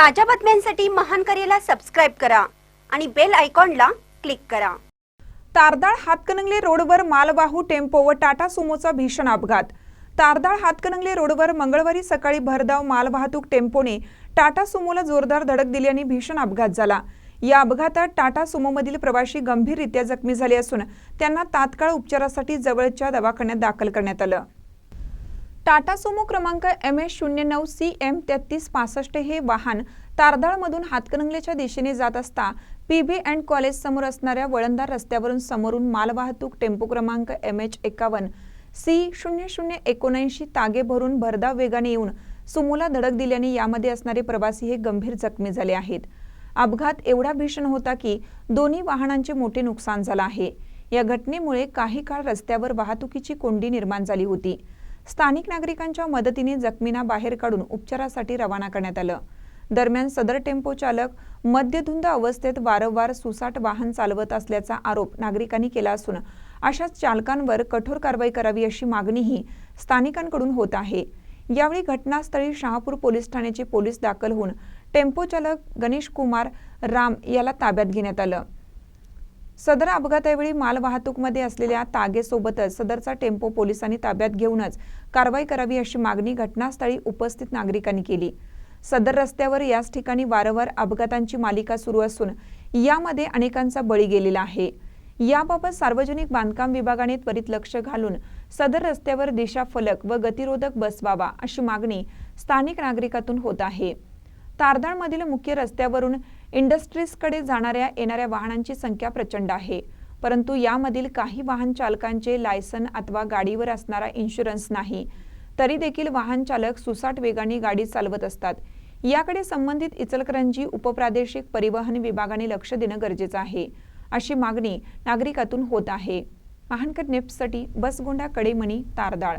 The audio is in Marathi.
ताज्या बातम्यांसाठी महान करेला सबस्क्राईब करा आणि बेल आयकॉनला क्लिक करा. तारदाळ हातकणंगले रोडवर मालवाहू टेम्पो व टाटा सुमोचा भीषण अपघात. तारदाळ हातकणंगले रोडवर मंगळवारी सकाळी भरधाव मालवाहतूक टेम्पोने टाटा सुमोला जोरदार धडक दिल्याने भीषण अपघात झाला. या अपघातात टाटा सुमोमधील प्रवाशी गंभीररित्या जखमी झाले असून त्यांना तात्काळ उपचारासाठी जवळच्या दवाखान्यात दाखल करण्यात आलं. टाटा सुमो क्रमांक एम एस शून्य नऊ सी एम तेहतीस पासष्ट हे वाहन तारदाळमधून हातकणंगलेच्या दिशेने जात असता पी बी अँड कॉलेज समोर असणाऱ्या वळणदार रस्त्यावरून समोरून मालवाहतूक टेम्पो क्रमांक एम एच एकावन्न सी शून्य शून्य एकोणऐंशी तागे भरून भरधाव वेगाने येऊन सुमोला धडक दिल्याने यामध्ये असणारे प्रवासी हे गंभीर जखमी झाले आहेत. अपघात एवढा भीषण होता की दोन्ही वाहनांचे मोठे नुकसान झालं आहे. या घटनेमुळे काही काळ रस्त्यावर वाहतुकीची कोंडी निर्माण झाली होती. स्थानिक नागरिकांच्या मदतीने जखमींना बाहेर काढून उपचारासाठी रवाना करण्यात आलं. दरम्यान सदर टेम्पो चालक मद्यधुंद अवस्थेत वारंवार सुसाट वाहन चालवत असल्याचा आरोप नागरिकांनी केला असून अशा चालकांवर कठोर कारवाई करावी अशी मागणीही स्थानिकांकडून होत आहे. यावेळी घटनास्थळी शहापूर पोलीस ठाण्याचे पोलीस दाखल होऊन टेम्पो चालक गणेश कुमार राम याला ताब्यात घेण्यात आलं. सदर अपघातावेळी मालवाहतूकमध्ये असलेल्या तागेसोबतच सदरचा टेम्पो पोलिसांनी ताब्यात घेऊनच कारवाई करावी अशी मागणी घटनास्थळी उपस्थित नागरिकांनी केली. सदर रस्त्यावर याच ठिकाणी वारंवार अपघातांची मालिका सुरू असून यामध्ये अनेकांचा बळी गेलेला आहे. याबाबत सार्वजनिक बांधकाम विभागाने त्वरित लक्ष घालून सदर रस्त्यावर दिशा फलक व गतिरोधक बसवावा अशी मागणी स्थानिक नागरिकातून होत आहे. तारदाळमधील मुख्य रस्त्यावरून इंडस्ट्रीजकडे जाणाऱ्या येणाऱ्या वाहनांची संख्या प्रचंड आहे. परंतु यामधील काही वाहन चालकांचे लायसन अथवा गाडीवर असणारा इन्शुरन्स नाही. तरी देखील वाहन चालक सुसाट वेगाने गाडी चालवत असतात. याकडे संबंधित इचलकरंजी उपप्रादेशिक परिवहन विभागाने लक्ष देणं गरजेचं आहे अशी मागणी नागरिकातून होत आहे. महानकर नेप्टसाठी बसगोंडा कडेमणी तारदाळ